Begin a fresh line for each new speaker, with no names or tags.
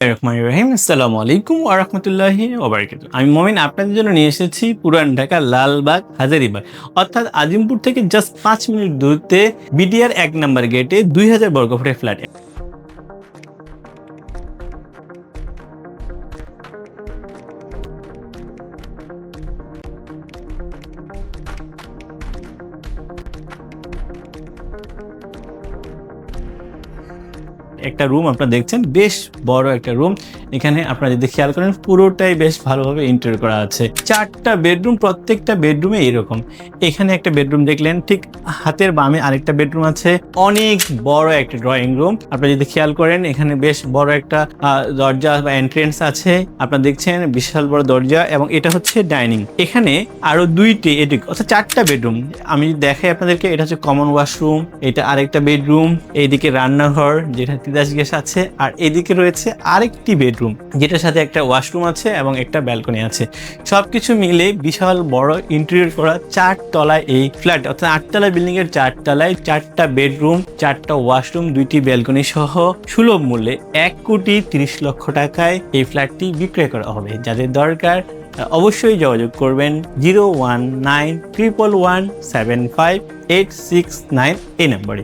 রহমান রহিম, আসসালামু আলাইকুম আরহামতুল্লাহি রাহমাতুল্লাহি আমি মমিন, আপনাদের জন্য নিয়ে এসেছি পুরান ঢাকা লালবাগ হাজারিবাগ। অর্থাৎ আজিমপুর থেকে জাস্ট পাঁচ মিনিট দূরত্বে বিডিআর এক নম্বর গেটে দুই হাজার বর্গফুটের ফ্ল্যাট একটা রুম আপনারা দেখছেন, বেশ বড় একটা রুম এখানে আপনারা যদি খেয়াল করেন, পুরোটাই বেশ ভালোভাবে ইন্টার করা আছে। চারটা বেডরুম প্রত্যেকটা বেডরুমে এরকম। এখানে একটা বেডরুম দেখলেন, ঠিক হাতের বামে আরেকটা বেডরুম আছে। অনেক বড় একটা ড্রয়িং রুম আপনারা যদি খেয়াল করেন, এখানে বেশ বড় একটা দরজা বা এন্ট্রেন্স আছে। আপনারা দেখছেন, বিশাল বড় দরজা এবং এটা হচ্ছে ডাইনিং এখানে আরও দুইটি এদিক অর্থাৎ চারটা বেডরুম আমি দেখাই আপনাদেরকে, এটা হচ্ছে কমন ওয়াশরুম এটা আরেকটা বেডরুম এইদিকে রান্নাঘর, যেটা তিতাস গ্যাস আছে, আর এদিকে রয়েছে আরেকটি বেডরুম, যেটার সাথে একটা ওয়াশরুম আছে এবং একটা ব্যালকনি আছে। সবকিছু মিলে বিশাল বড় ইন্টেরিয়র করা চার তলায় এই ফ্ল্যাট অর্থাৎ আটতলা বিল্ডিং এর চার তলায় চারটা বেডরুম, চারটা ওয়াশরুম, দুইটি ব্যালকনি সহ সুলভ মূল্যে এক কোটি তিরিশ লক্ষ টাকায় এই ফ্ল্যাটটি বিক্রয় করা হবে। যাদের দরকার, অবশ্যই যোগাযোগ করবেন zero one nine triple one seven five eight six nine এই নম্বরে।